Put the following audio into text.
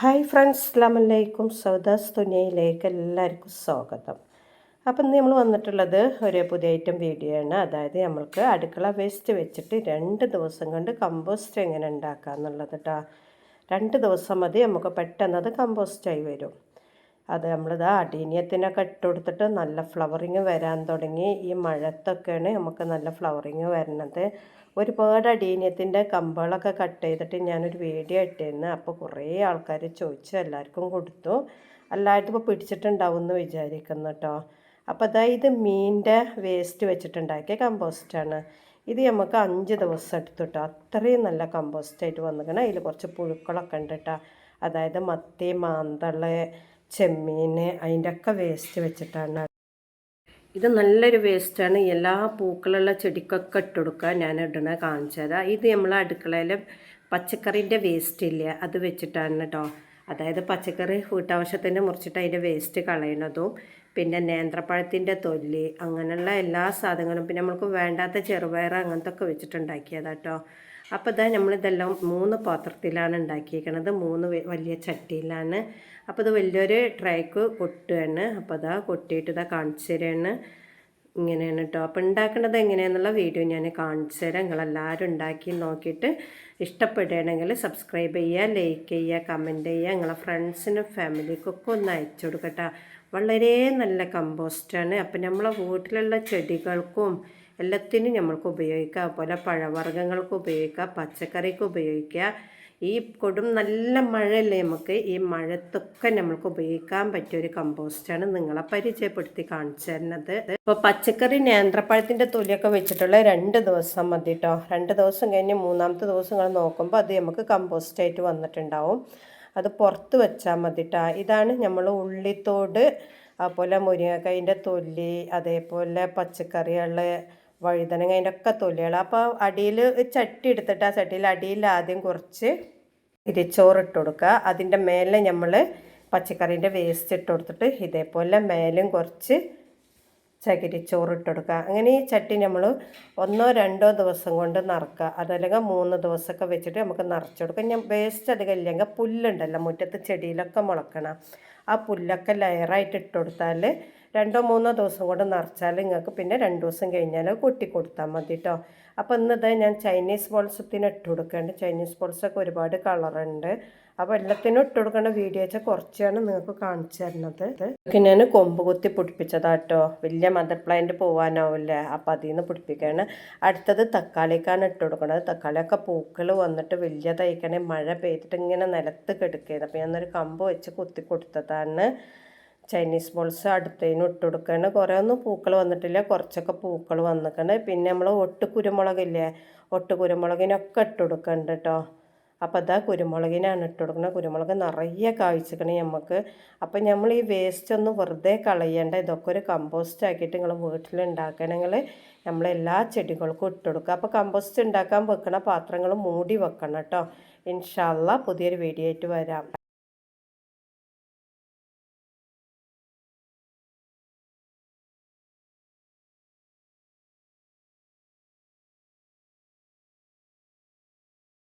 Hi friends അസ്ലാമലൈക്കും സൗദാസ് തുനിയയിലേക്ക് എല്ലാവർക്കും സ്വാഗതം. അപ്പം ഇന്ന് നമ്മൾ വന്നിട്ടുള്ളത് ഒരു പുതിയ ഐറ്റം വീഡിയോ ആണ്. അതായത് നമ്മൾക്ക് അടുക്കള വേസ്റ്റ് വെച്ചിട്ട് രണ്ട് ദിവസം കൊണ്ട് കമ്പോസ്റ്റ് എങ്ങനെ ഉണ്ടാക്കുക എന്നുള്ളത് കേട്ടോ രണ്ട് ദിവസം മതി നമുക്ക് പെട്ടെന്ന് അത് കമ്പോസ്റ്റായി വരും. അത് നമ്മളിത് അടീനിയത്തിനൊക്കെ ഇട്ട് കൊടുത്തിട്ട് നല്ല ഫ്ലവറിങ് വരാൻ തുടങ്ങി. ഈ മഴത്തൊക്കെയാണ് നമുക്ക് നല്ല ഫ്ലവറിങ് വരുന്നത് ഒരുപാട് അടീനിയത്തിന്റെ കമ്പുകളൊക്കെ കട്ട് ചെയ്തിട്ട് ഞാനൊരു വീഡിയോ ഇട്ടിരുന്നു. അപ്പോൾ കുറേ ആൾക്കാർ ചോദിച്ചു എല്ലാവർക്കും കൊടുത്തു. എല്ലായിടത്തും ഇപ്പോൾ പിടിച്ചിട്ടുണ്ടാവും എന്ന് വിചാരിക്കുന്നു കേട്ടോ. അപ്പോൾ അതായത് ഇത് മീനിന്റെ വേസ്റ്റ് വെച്ചിട്ടുണ്ടാക്കിയ കമ്പോസ്റ്റാണ് ഇത് നമുക്ക് അഞ്ച് ദിവസം എടുത്തു കേട്ടോ. അത്രയും നല്ല കമ്പോസ്റ്റായിട്ട് വന്നിരിക്കണം. അതിൽ കുറച്ച് പുഴുക്കളൊക്കെ ഉണ്ട് കേട്ടോ. അതായത് മത്തി മാന്തൾ ചെമ്മീൻ അതിന്റെ ഒക്കെ വേസ്റ്റ് വെച്ചിട്ടാണ്. ഇത് നല്ലൊരു വേസ്റ്റാണ് എല്ലാ പൂക്കളുള്ള ചെടിക്കൊക്കെ ഇട്ട് കൊടുക്കുക ഞാൻ ഇടണ കാണിച്ചു തരാം ഇത് നമ്മൾ അടുക്കളയിൽ പച്ചക്കറിന്റെ വേസ്റ്റ് ഇല്ല? അത് വെച്ചിട്ടാണ് കേട്ടോ അതായത് പച്ചക്കറി വീട്ടാവശ്യത്തിന്റെ മുറിച്ചിട്ട് അതിന്റെ വേസ്റ്റ് കളയണതും പിന്നെ നേന്ത്രപ്പഴത്തിന്റെ തൊല്ലി അങ്ങനെയുള്ള എല്ലാ സാധനങ്ങളും പിന്നെ നമ്മൾക്ക് വേണ്ടാത്ത ചെറുപയർ അങ്ങനത്തെ ഒക്കെ വെച്ചിട്ടുണ്ടാക്കിയതാട്ടോ. അപ്പോൾ ഇതാ നമ്മളിതെല്ലാം മൂന്ന് പാത്രത്തിലാണ് ഉണ്ടാക്കിയിരിക്കുന്നത് മൂന്ന് വലിയ ചട്ടിയിലാണ്. അപ്പോൾ ഇത് വലിയൊരു ട്രൈക്ക് കൊട്ടുകയാണ്. അപ്പോൾ അതാ കൊട്ടിയിട്ട് ഇതാ കാണിച്ചു തരാണ്. ഇങ്ങനെയാണ് കേട്ടോ അപ്പോൾ ഉണ്ടാക്കേണ്ടത് എങ്ങനെയാണെന്നുള്ള വീഡിയോ ഞാൻ കാണിച്ചു തരാം. നിങ്ങളെല്ലാവരും ഉണ്ടാക്കി നോക്കിയിട്ട് ഇഷ്ടപ്പെടുകയാണെങ്കിൽ സബ്സ്ക്രൈബ് ചെയ്യുക ലൈക്ക് ചെയ്യുക കമന്റ് ചെയ്യുക. നിങ്ങളെ ഫ്രണ്ട്സിനും ഫാമിലിക്കൊക്കെ ഒന്ന് അയച്ചു കൊടുക്കട്ടോ വളരെ നല്ല കമ്പോസ്റ്റാണ് അപ്പം നമ്മളെ വീട്ടിലുള്ള ചെടികൾക്കും എല്ലാത്തിനും നമ്മൾക്ക് ഉപയോഗിക്കാം. അതുപോലെ പഴവർഗങ്ങൾക്ക് ഉപയോഗിക്കാം. പച്ചക്കറിക്ക് ഉപയോഗിക്കാം. ഈ കൊടും നല്ല മഴയല്ലേ നമുക്ക്? ഈ മഴത്തൊക്കെ നമ്മൾക്ക് ഉപയോഗിക്കാൻ പറ്റിയ ഒരു കമ്പോസ്റ്റാണ് നിങ്ങളെ പരിചയപ്പെടുത്തി കാണിച്ചു തരുന്നത്. ഇപ്പോൾ പച്ചക്കറി നേന്ത്രപ്പഴത്തിന്റെ തൊലിയൊക്കെ വെച്ചിട്ടുള്ള രണ്ട് ദിവസം മതി കേട്ടോ രണ്ട് ദിവസം കഴിഞ്ഞ് മൂന്നാമത്തെ ദിവസം നിങ്ങൾ നോക്കുമ്പോൾ അത് നമുക്ക് കമ്പോസ്റ്റായിട്ട് വന്നിട്ടുണ്ടാവും. അത് പുറത്ത് വെച്ചാൽ മതി കേട്ടോ ഇതാണ് നമ്മൾ ഉള്ളിത്തോട് അതുപോലെ മുരിങ്ങക്കായിന്റെ തൊല്ലി അതേപോലെ പച്ചക്കറികൾ വഴുതനങ്ങ അതിന്റെ ഒക്കെ തൊലികൾ. അപ്പോൾ അടിയിൽ ചട്ടി എടുത്തിട്ട് ആ ചട്ടിയിൽ അടിയിൽ ആദ്യം കുറച്ച് ഇരിച്ചോറ് ഇട്ട് കൊടുക്കുക. അതിന്റെ മേലെ നമ്മൾ പച്ചക്കറീന്റെ വേസ്റ്റ് ഇട്ട് കൊടുത്തിട്ട് ഇതേപോലെ മേലും കുറച്ച് ചകിരിച്ചോറ് ഇട്ട് കൊടുക്കുക. അങ്ങനെ ഈ ചട്ടി നമ്മൾ ഒന്നോ രണ്ടോ ദിവസം കൊണ്ട് നിറക്കുക. അതല്ലെങ്കിൽ മൂന്ന് ദിവസമൊക്കെ വെച്ചിട്ട് നമുക്ക് നിറച്ച് കൊടുക്കാം ഞാൻ വേസ്റ്റ് അധികം ഇല്ലെങ്കിൽ പുല്ലുണ്ടല്ലോ മുറ്റത്ത് ചെടിയിലൊക്കെ മുളക്കണം ആ പുല്ലൊക്കെ ലെയറായിട്ട് ഇട്ട് കൊടുത്താൽ രണ്ടോ മൂന്നോ ദിവസം കൊണ്ട് നിറച്ചാൽ നിങ്ങൾക്ക് പിന്നെ രണ്ട് ദിവസം കഴിഞ്ഞാൽ കൊട്ടി കൊടുത്താൽ മതി കേട്ടോ അപ്പോൾ ഇന്നത് ഞാൻ ചൈനീസ് ബോൾസത്തിന് ഇട്ട് കൊടുക്കേണ്ട. ചൈനീസ് ബോൾസൊക്കെ ഒരുപാട് കളറുണ്ട് അപ്പോൾ എല്ലാത്തിനും ഇട്ട് കൊടുക്കേണ്ട വീഡിയോ വെച്ചാൽ കുറച്ചാണ് നിങ്ങൾക്ക് കാണിച്ചു തരുന്നത്. ഇതൊക്കെ ഞാൻ കൊമ്പ് കുത്തി പിടിപ്പിച്ചതാട്ടോ വലിയ മദർ പ്ലാന്റ് പോകാനാവില്ല അപ്പോൾ അതിൽ നിന്ന് പിടിപ്പിക്കുകയാണ് അടുത്തത് തക്കാളിക്കാണ് ഇട്ട് കൊടുക്കുന്നത് തക്കാളിയൊക്കെ പൂക്കൾ വന്നിട്ട് വലിയ തയ്ക്കണേ മഴ പെയ്തിട്ട് ഇങ്ങനെ നിലത്ത് കിടക്കുകയാണ് അപ്പോൾ ഞാനൊരു കമ്പ് വെച്ച് കുത്തി കൊടുത്തതാണ്. ചൈനീസ് ബോൾസ് അടുത്തതിന് ഇട്ട് കൊടുക്കുകയാണ് കുറേ ഒന്നും പൂക്കൾ വന്നിട്ടില്ല. കുറച്ചൊക്കെ പൂക്കൾ വന്നിട്ടുണ്ട് പിന്നെ നമ്മൾ ഒട്ട് കുരുമുളകില്ലേ? ഒട്ട് കുരുമുളകിനൊക്കെ ഇട്ട് കൊടുക്കുന്നുണ്ട് കേട്ടോ അപ്പോൾ അതാ കുരുമുളകിനാണ് ഇട്ട് കൊടുക്കുന്നത് കുരുമുളക് നിറയെ കായ്ച്ചിക്കണേ നമുക്ക് അപ്പോൾ നമ്മൾ ഈ വേസ്റ്റ് ഒന്നും വെറുതെ കളയേണ്ട. ഇതൊക്കെ ഒരു കമ്പോസ്റ്റ് ആക്കിയിട്ട് നിങ്ങൾ വീട്ടിലുണ്ടാക്കണമെങ്കിൽ നമ്മൾ എല്ലാ ചെടികൾക്കും ഇട്ട് കൊടുക്കുക അപ്പോൾ കമ്പോസ്റ്റ് ഉണ്ടാക്കാൻ വെക്കണ പാത്രങ്ങൾ മൂടി വെക്കണം കേട്ടോ ഇൻഷാല്ല പുതിയൊരു വീഡിയോ ആയിട്ട് വരാം.